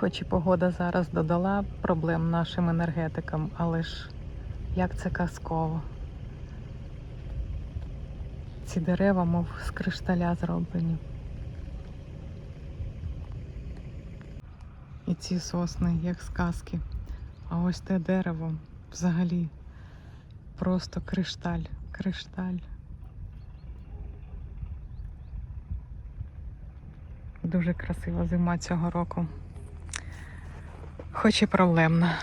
Хоч і погода зараз додала проблем нашим енергетикам, але ж як це казково. Ці дерева, мов з кришталя зроблені. І ці сосни, як сказки. А ось те дерево взагалі просто кришталь, кришталь. Дуже красива зима цього року. Хоч і проблемна.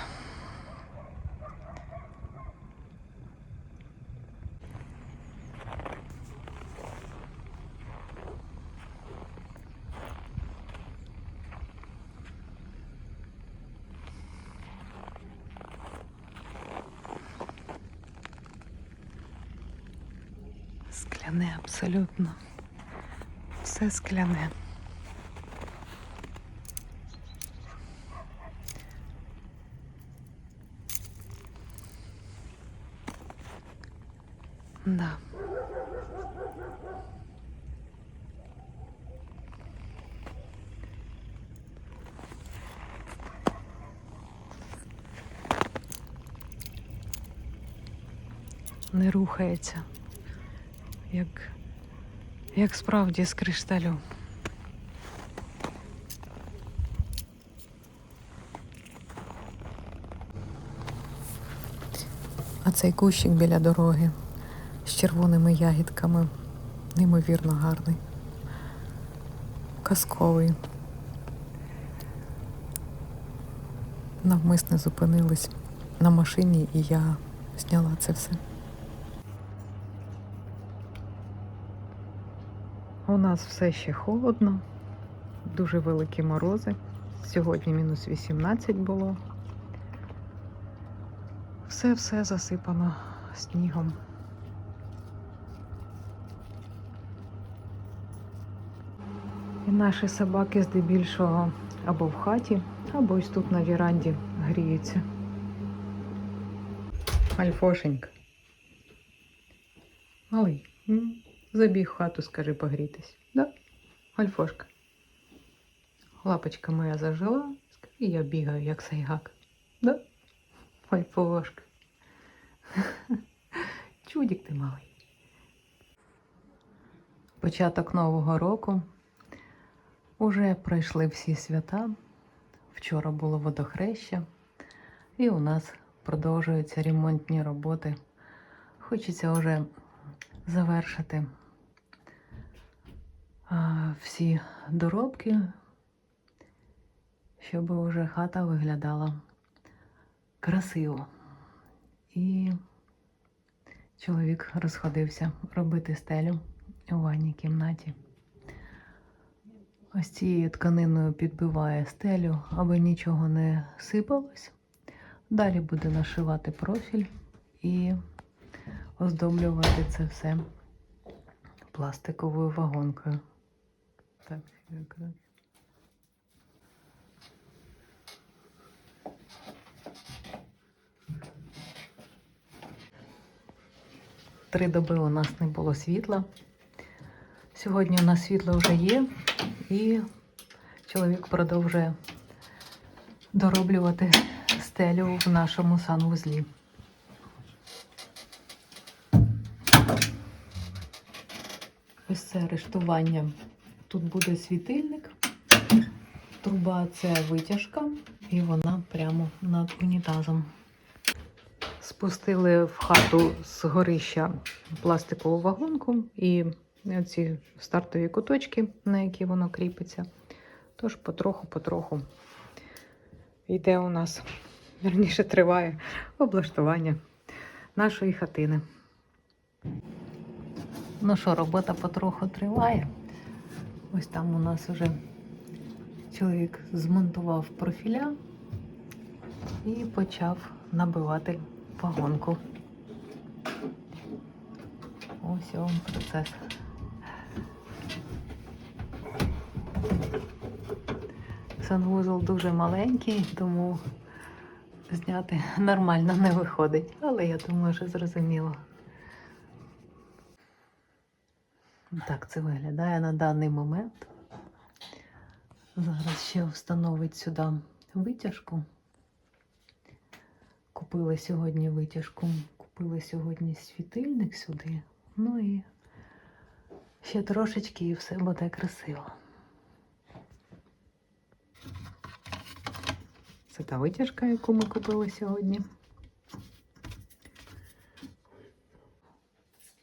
Скляне абсолютно. Все скляне. Да. Не рухається, як, як справді з кришталю. А цей кущик біля дороги з червоними ягідками. Неймовірно гарний. Казковий. Навмисне зупинились на машині і я зняла це все. У нас все ще холодно, дуже великі морози. Сьогодні мінус 18 було. Все-все засипано снігом. І наші собаки здебільшого або в хаті, або ось тут на віранді гріються. Альфошенька. Малий, забіг в хату, скажи, погрітись. Да? Альфошка. Лапочка моя зажила, скажи, я бігаю, як сайгак. Да? Альфошка. Чудик ти малий. Початок Нового року. Уже пройшли всі свята. Вчора було водохреща, і у нас продовжуються ремонтні роботи. Хочеться вже завершити всі доробки, щоб уже хата виглядала красиво. І чоловік розходився робити стелю у ванній кімнаті. Ось цією тканиною підбиває стелю, аби нічого не сипалось. Далі буде нашивати профіль і оздоблювати це все пластиковою вагонкою. Так, якраз. Три доби у нас не було світла. Сьогодні у нас світло вже є, і чоловік продовжує дороблювати стелю в нашому санвузлі. Ось це рештування. Тут буде світильник, труба це витяжка, і вона прямо над унітазом. Спустили в хату з горища пластикову вагонку і ці стартові куточки, на які воно кріпиться. Тож потроху-потроху йде у нас, верніше триває облаштування нашої хатини. Ну що, робота потроху триває. Ось там у нас вже чоловік змонтував профіля і почав набивати вагонку. Ось вам процес. Санвузол дуже маленький, тому зняти нормально не виходить. Але я думаю, що зрозуміло. Так це виглядає на даний момент. Зараз ще встановить сюди витяжку. Купили сьогодні витяжку, купили сьогодні світильник сюди. Ну і ще трошечки і все буде красиво. Це та витяжка, яку ми купили сьогодні.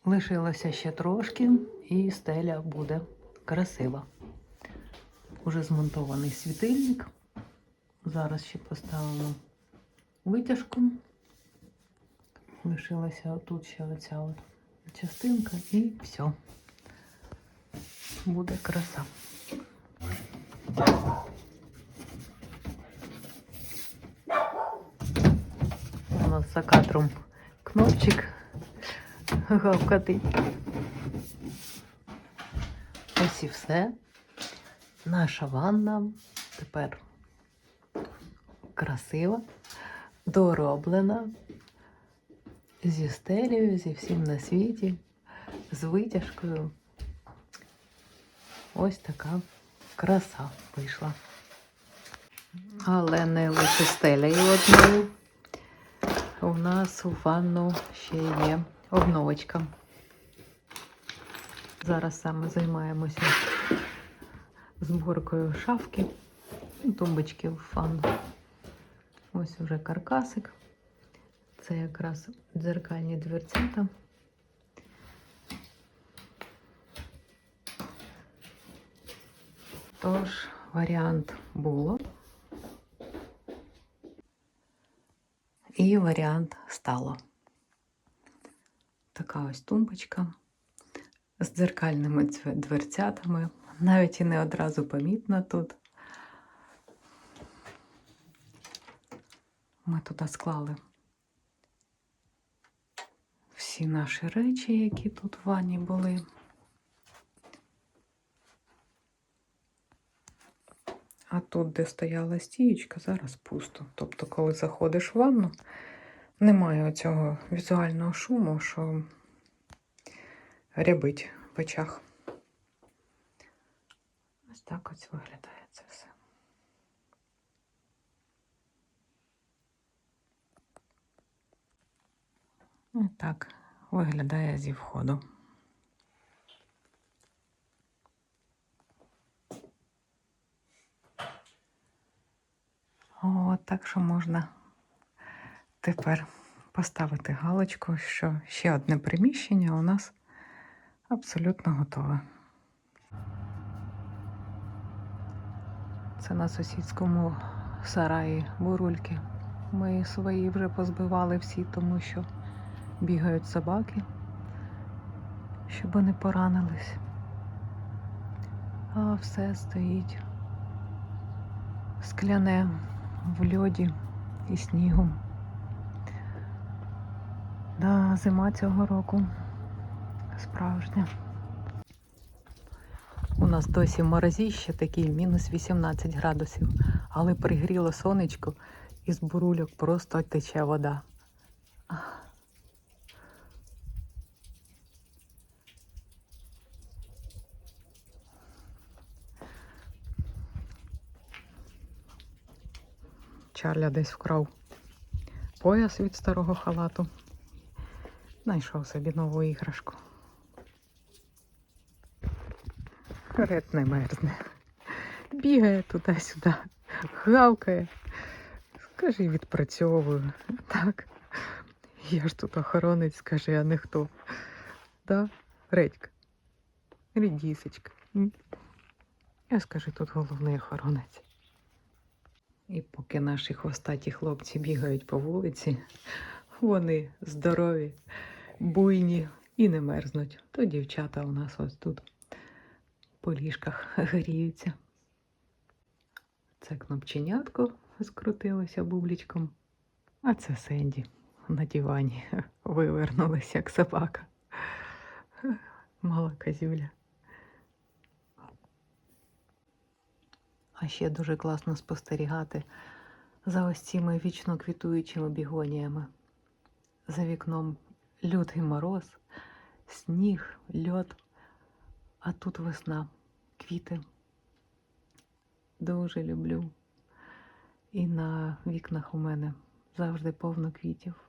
Лишилося ще трошки, і стеля буде красива. Уже змонтований світильник. Зараз ще поставимо витяжку. Лишилася тут ще оця от частинка і все. Буде краса. У нас за кадром кнопчик гавкатий. Ось і все. Наша ванна тепер красива, дороблена, зі стелею, зі всім на світі, з витяжкою. Ось така краса вийшла. Але не лише стелею одною. У нас у ванну ще є обновочка. Зараз саме займаємося зборкою шафки, тумбочки в ванну. Ось вже каркасик. Це якраз дзеркальні дверцята. Тож, варіант було. І варіант стало. Така ось тумбочка з дзеркальними дверцятами. Навіть і не одразу помітно тут. Ми туди склали всі наші речі, які тут в ванні були. А тут, де стояла стіючка, зараз пусто. Тобто, коли заходиш в ванну, немає цього візуального шуму, що рябить в очах. Ось так ось виглядає це все. Ось так виглядає зі входу. Так що можна тепер поставити галочку, що ще одне приміщення у нас абсолютно готове. Це на сусідському сараї бурульки. Ми свої вже позбивали всі, тому що бігають собаки, щоб не поранились. А все стоїть скляне в льоді і снігу. Да, зима цього року справжня. У нас досі морозіще такий, мінус 18 градусів, але пригріло сонечко і з бурульок просто тече вода. Чарля десь вкрав пояс від старого халату. Знайшов собі нову іграшку. Ред не мерзне. Бігає туди-сюди, гавкає. Скажи, відпрацьовую. Так. Я ж тут охоронець, скажи, а не хто. Да? Редька. Рідісечка. Я скажи, тут головний охоронець. І поки наші хвостаті хлопці бігають по вулиці, вони здорові, буйні і не мерзнуть. То дівчата у нас ось тут по ліжках гріються. Це кнопченятко скрутилося бублічком, а це Сенді на дивані вивернулася, як собака. Мала козюля. А ще дуже класно спостерігати за ось цими вічно квітуючими бігоніями. За вікном лютий мороз, сніг, льод, а тут весна, квіти. дуже люблю. І на вікнах у мене завжди повно квітів.